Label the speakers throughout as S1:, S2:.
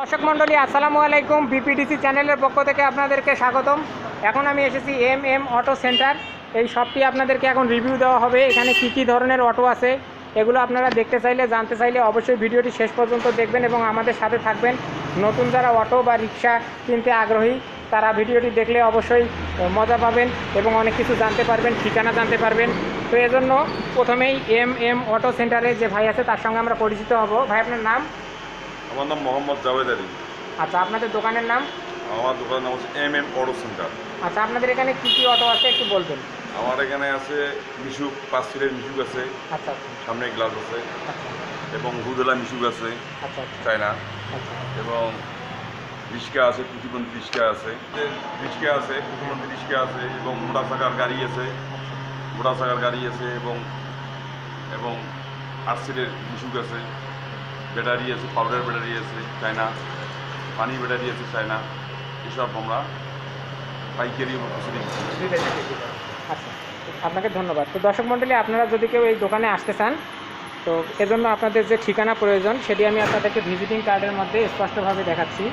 S1: দর্শক মণ্ডলী, আসসালামু আলাইকুম। বিপিডিসি চ্যানেলের পক্ষ থেকে আপনাদেরকে স্বাগতম। এখন আমি এসেছি এম এম অটো সেন্টার। এই শপটি আপনাদেরকে এখন রিভিউ দেওয়া হবে। এখানে কি কি ধরনের অটো আছে, এগুলো আপনারা দেখতে চাইলে, জানতে চাইলে অবশ্যই ভিডিওটি শেষ পর্যন্ত দেখবেন এবং আমাদের সাথে থাকবেন। নতুন যারা অটো বা রিক্সা কিনতে আগ্রহী, তারা ভিডিওটি দেখলে অবশ্যই মজা পাবেন এবং অনেক কিছু জানতে পারবেন, ঠিকানা জানতে পারবেন। তো এজন্য প্রথমেই এম এম অটো সেন্টারে যে ভাই আছে, তার সঙ্গে আমরা পরিচিত হব। ভাই, আপনার নাম?
S2: আমার নাম মোহাম্মদ জাভেদ আলী।
S1: আচ্ছা আপনাদের দোকানের নাম?
S2: আমার দোকানের নাম হচ্ছে এম এম অটো সেন্টার।
S1: আচ্ছা আপনাদের এখানে কী কী অটো আছে একটু বলবেন?
S2: আমার এখানে আছে মিশুক পাঁচ সিলের মিশুক আছে
S1: আচ্ছা আচ্ছা।
S2: সামনে গ্লাস আছে
S1: আচ্ছা।
S2: এবং হুদলা মিশুক আছে
S1: আচ্ছা আচ্ছা।
S2: চায়না। এবং রিক্সা আছে প্রতিবন্ধী রিক্সা আছে। রিক্সা আছে প্রতিবন্ধী রিক্সা আছে এবং মোটা চাকার গাড়ি আছে মোটা চাকার গাড়ি আছে এবং এবং আট সিটের মিশুক আছে। ব্যাটারি আছে পাউডার ব্যাটারি আছে, চায়না, পানি ব্যাটারি আছে চায়না, এসব আমরা পাইকারি
S1: আচ্ছা আপনাকে ধন্যবাদ। তো দর্শক মণ্ডলী আপনারা যদি কেউ এই দোকানে আসতে চান, তো এজন্য আপনাদের যে ঠিকানা প্রয়োজন, সেটি আমি আপনাদেরকে ভিজিটিং কার্ডের মধ্যে স্পষ্টভাবে দেখাচ্ছি।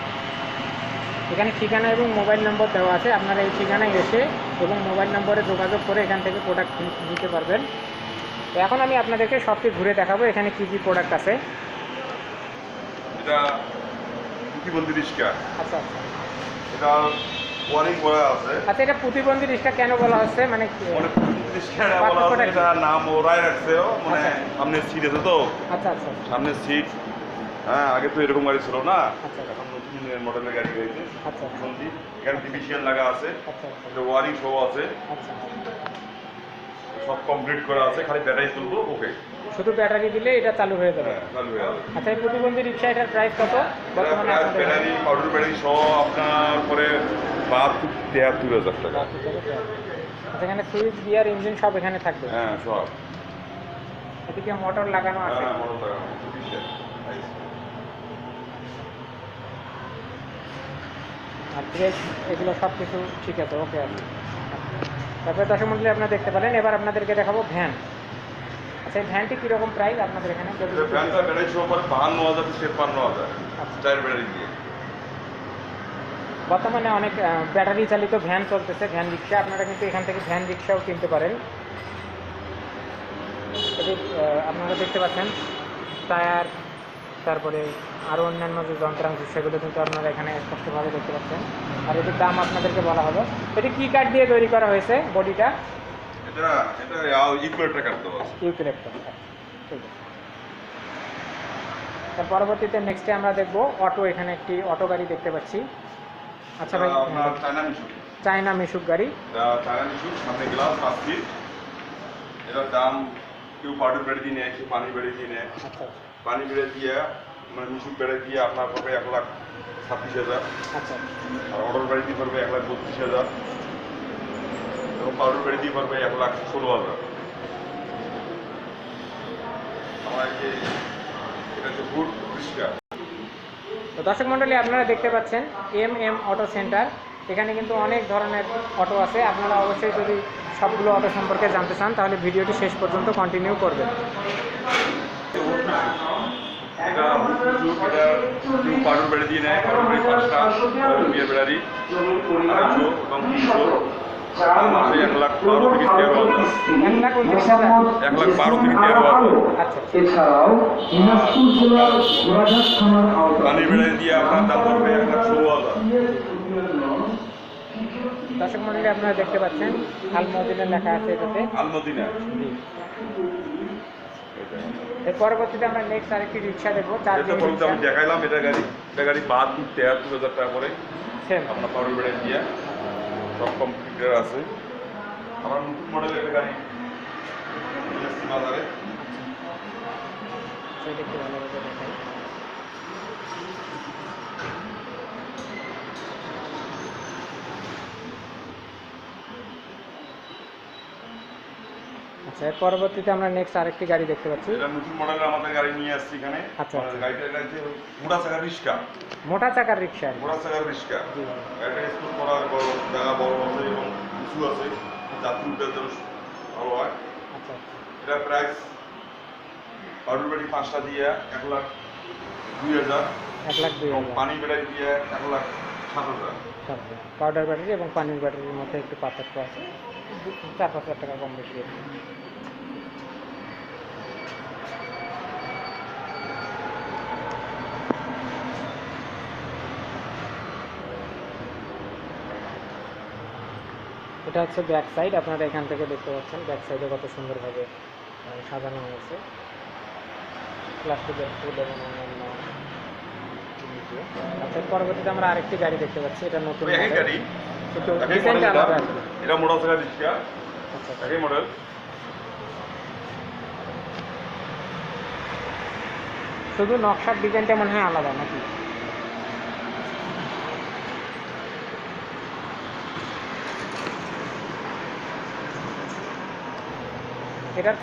S1: এখানে ঠিকানা এবং মোবাইল নম্বর দেওয়া আছে। আপনারা এই ঠিকানায় এসে এবং মোবাইল নম্বরে যোগাযোগ করে এখান থেকে প্রোডাক্ট নিতে পারবেন। তো এখন আমি আপনাদেরকে সবটি ঘুরে দেখাবো, এখানে কী কী প্রোডাক্ট আছে।
S2: এটা প্রতিবন্ধী রিক্সা
S1: আচ্ছা আচ্ছা।
S2: এটা ওয়ারিং করা আছে।
S1: আচ্ছা এটা প্রতিবন্ধী রিক্সা কেন বলা হচ্ছে? মানে
S2: মানে প্রতিবন্ধী রিক্সা বলা হচ্ছে এটা নাম ওরাই রাখছে মানে
S1: আচ্ছা।
S2: সামনে সিট আছে তো।
S1: আচ্ছা আচ্ছা।
S2: সামনে সিট হ্যাঁ আগে তো এরকম গাড়ি ছিল না।
S1: আচ্ছা।
S2: এখন নতুন মডেলের গাড়ি হয়েছে।
S1: আচ্ছা।
S2: এখানে ডিভিশন লাগা আছে।
S1: আচ্ছা
S2: ওয়ারিং সহ আছে।
S1: আচ্ছা।
S2: সব কমপ্লিট করা আছে খালি ব্যাটারি তুলবো ওকে
S1: শুধু ব্যাটারি দিলে এটা চালু হয়ে যাবে।
S2: হ্যাঁ চালু হয়ে যাবে।
S1: আচ্ছা এই প্রতিবন্ধী রিক্সা এটার প্রাইস কত? বর্তমানে
S2: ব্যাটারি পাউডার ব্যাটারি সহ আপনার পরে বাহাত্তর তেহাত্তর হাজার টাকা।
S1: আচ্ছা এখানে সুইচ গিয়ার ইঞ্জিন সব এখানে থাকবে?
S2: হ্যাঁ সব।
S1: এদিকে মোটর লাগানো আছে।
S2: হ্যাঁ টাকা
S1: আর ব্রেক এগুলো সব কিছু ঠিক আছে ওকে আছে তারপরে দশম মন্ডলে আপনারা দেখতে পেলেন। এবার আপনাদেরকে দেখাবো ভ্যান। আচ্ছা এই ভ্যানটি কীরকম প্রাইস আপনাদের এখানে?
S2: বাহান্ন হাজার হাজার।
S1: আচ্ছা।
S2: চার ব্যাটারি দিয়ে।
S1: বর্তমানে অনেক ব্যাটারি চালিত ভ্যান চলতেছে ভ্যান রিক্সা। আপনারা কিন্তু এখান থেকে ভ্যান রিক্সাও কিনতে পারেন। আপনারা দেখতে পাচ্ছেন টায়ার তারপরে আরও অন্যান্য যে যন্ত্রাংশ সেগুলো কিন্তু আপনারা এখানে স্পষ্টভাবে দেখতে পাচ্ছেন। আর এটির দাম আপনাদেরকে বলা হলো এটি কী কাঠ দিয়ে তৈরি করা হয়েছে বডিটা?
S2: এটা এটা
S1: ঠিক আছে। তার পরবর্তীতে নেক্সটে আমরা দেখব অটো এখানে একটি অটো গাড়ি দেখতে পাচ্ছি। আচ্ছা ভাই
S2: চায়না মিশুক
S1: গাড়ি।
S2: চায়না মিশুক সামনে গ্লাস পাঁচ ফিট এটার দাম কেউ পাউডার বেড়ে দিয়ে নেয় কেউ পানি বেড়ে দিয়ে নেয়। পানি বেড়ে দিয়ে মানে মিশুক বেড়ে দিয়ে আপনার পড়বে এক লাখ ছাব্বিশ হাজার।
S1: আচ্ছা।
S2: আর অর্ডার বেড়ে দিয়ে পড়বে এক লাখ বত্রিশ হাজার। এবং পাউডার বেড়ে দিয়ে পড়বে এক লাখ ষোলো হাজার। আমার যে এটা হচ্ছে ফুড রিক্সা
S1: তো দর্শক মণ্ডলী আপনারা দেখতে পাচ্ছেন এম এম অটো সেন্টার। এখানে কিন্তু অনেক ধরনের অটো আছে। আপনারা অবশ্যই যদি সবগুলো অটো সম্পর্কে জানতে চান তাহলে ভিডিওটি শেষ পর্যন্ত কন্টিনিউ করবেন
S2: এটা হুক এটা পাউডার বেড়ে দিয়ে নেয় পাউডার বেড়ে পাঁচটা বিয়ের বেড়ারি আড়াইশো এবং তিনশো মাসে এক লাখ বারো থেকে তেরো হাজার
S1: এক লাখ
S2: বারো থেকে তেরো হাজার
S1: আচ্ছা
S2: পানি বেড়ে দিয়ে আপনার দাম পড়বে এক লাখ ষোলো হাজার
S1: দর্শক মণ্ডলী আপনারা দেখতে পাচ্ছেন আলমদিনের লেখা আছে এটাতে।
S2: আলমদিনা।
S1: এর পরবর্তীতে আমরা নেক্সট আরেকটি রিক্সা দেখব চার
S2: আমি দেখাইলাম এটা গাড়ি এটা গাড়ি বাহাত্তর তেহাত্তর হাজার টাকা করে।
S1: সেম
S2: আপনার পাউডার বেড়ে দিয়ে। সব কমপ্লিটার আছে। আমার নতুন মডেলের একটা গাড়ি। বাজারে
S1: সেটা একটু ভালোভাবে দেখাই। আচ্ছা এর পরবর্তীতে আমরা নেক্সট আরেকটি গাড়ি দেখতে পাচ্ছি।
S2: এটা নতুন মডেলের আমাদের গাড়ি নিয়ে আসছি এখানে।
S1: আচ্ছা, আচ্ছা।
S2: গাড়িটা এটা হচ্ছে মোটা চাকার রিক্সা।
S1: মোটা চাকার রিক্সা।
S2: মোটা চাকার রিক্সা। গাড়িটা স্কুল করার বড় জায়গা বড় আছে এবং উঁচু আছে। যাত্রী উঠতে যেন ভালো হয়।
S1: আচ্ছা আচ্ছা।
S2: এটা প্রাইস বাড়ি পাঁচটা দিয়ে এক লাখ দুই হাজার।
S1: এক লাখ দুই
S2: পানি বেড়াই দিয়ে এক লাখ
S1: পাউডার ব্যাটারি এবং পানির ব্যাটারির মধ্যে একটু পার্থক্য আছে। চার পাঁচ হাজার টাকা কম বেশি এটা হচ্ছে ব্যাক সাইড আপনারা এখান থেকে দেখতে পাচ্ছেন। ব্যাক সাইডে কত সুন্দরভাবে সাজানো হয়েছে। প্লাস্টিকের ফুল এবং। আচ্ছা পরবর্তীতে আমরা আরেকটি গাড়ি দেখতে পাচ্ছি এটা নতুন।
S2: গাড়ি মডেল
S1: আর
S2: এটা মোটর সাইকেল রিক্সা
S1: আচ্ছা।
S2: একই মডেল
S1: শুধু নকশার ডিজাইনটা মনে হয় আলাদা নাকি? এটার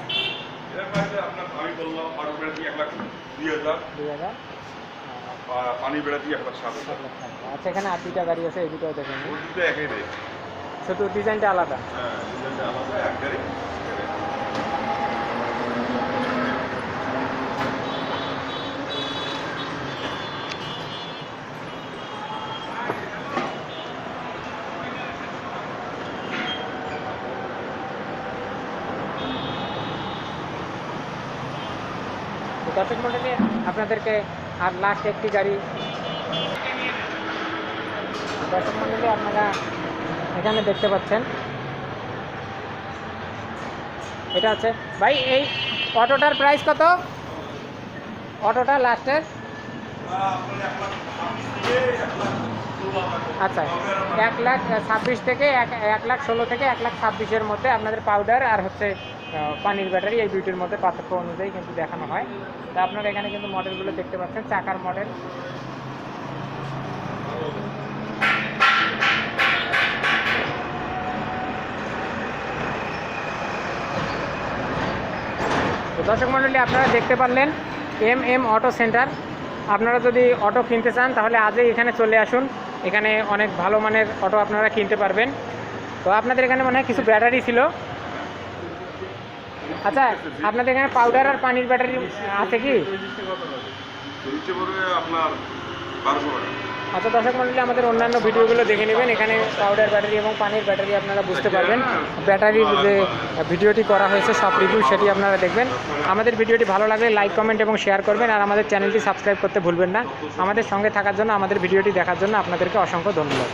S2: এটা প্রাইসে আপনার আমি বললাম পাউডার ব্যাটারি এক লাখ দুই হাজার।
S1: দুই হাজার।
S2: পানি ব্যাটারি এক লাখ সাত।
S1: আচ্ছা এখানে আর দুইটা গাড়ি আছে এই দেখেন
S2: দুটো একই রেট
S1: শুধু ডিজাইনটা আলাদা?
S2: হ্যাঁ ডিজাইনটা আলাদা এক গাড়ি।
S1: দর্শক মন্ডলী আপনাদেরকে আর লাস্ট একটি গাড়ি। দর্শক মন্ডলী আপনারা এখানে দেখতে পাচ্ছেন। এটা হচ্ছে ভাই, এই অটোটার প্রাইস কত? অটোটা লাস্টের আচ্ছা এক লাখ ছাব্বিশ থেকে এক এক লাখ ষোলো থেকে এক লাখ ছাব্বিশের মধ্যে আপনাদের পাউডার আর হচ্ছে পানির ব্যাটারি এই দুইটির মধ্যে পার্থক্য অনুযায়ী কিন্তু দেখানো হয়। তা আপনারা এখানে কিন্তু মডেলগুলো দেখতে পাচ্ছেন, চাকার মডেল। তো দর্শক মণ্ডলী, আপনারা দেখতে পারলেন এম এম অটো সেন্টার। আপনারা যদি অটো কিনতে চান, তাহলে আজই এখানে চলে আসুন। এখানে অনেক ভালো মানের অটো আপনারা কিনতে পারবেন। তো আপনাদের এখানে মনে হয় কিছু ব্যাটারি ছিল। আচ্ছা আপনাদের এখানে পাউডার আর পানির ব্যাটারি আছে কি? আচ্ছা দর্শক মন্ডলী, আমাদের অন্যান্য ভিডিওগুলো দেখে নেবেন। এখানে পাউডার ব্যাটারি এবং পানির ব্যাটারি আপনারা বুঝতে পারবেন। ব্যাটারির যে ভিডিওটি করা হয়েছে, সব রিভিউ সেটি আপনারা দেখবেন। আমাদের ভিডিওটি ভালো লাগলে লাইক কমেন্ট এবং শেয়ার করবেন। আর আমাদের চ্যানেলটি সাবস্ক্রাইব করতে ভুলবেন না। আমাদের সঙ্গে থাকার জন্য, আমাদের ভিডিওটি দেখার জন্য আপনাদেরকে অসংখ্য ধন্যবাদ।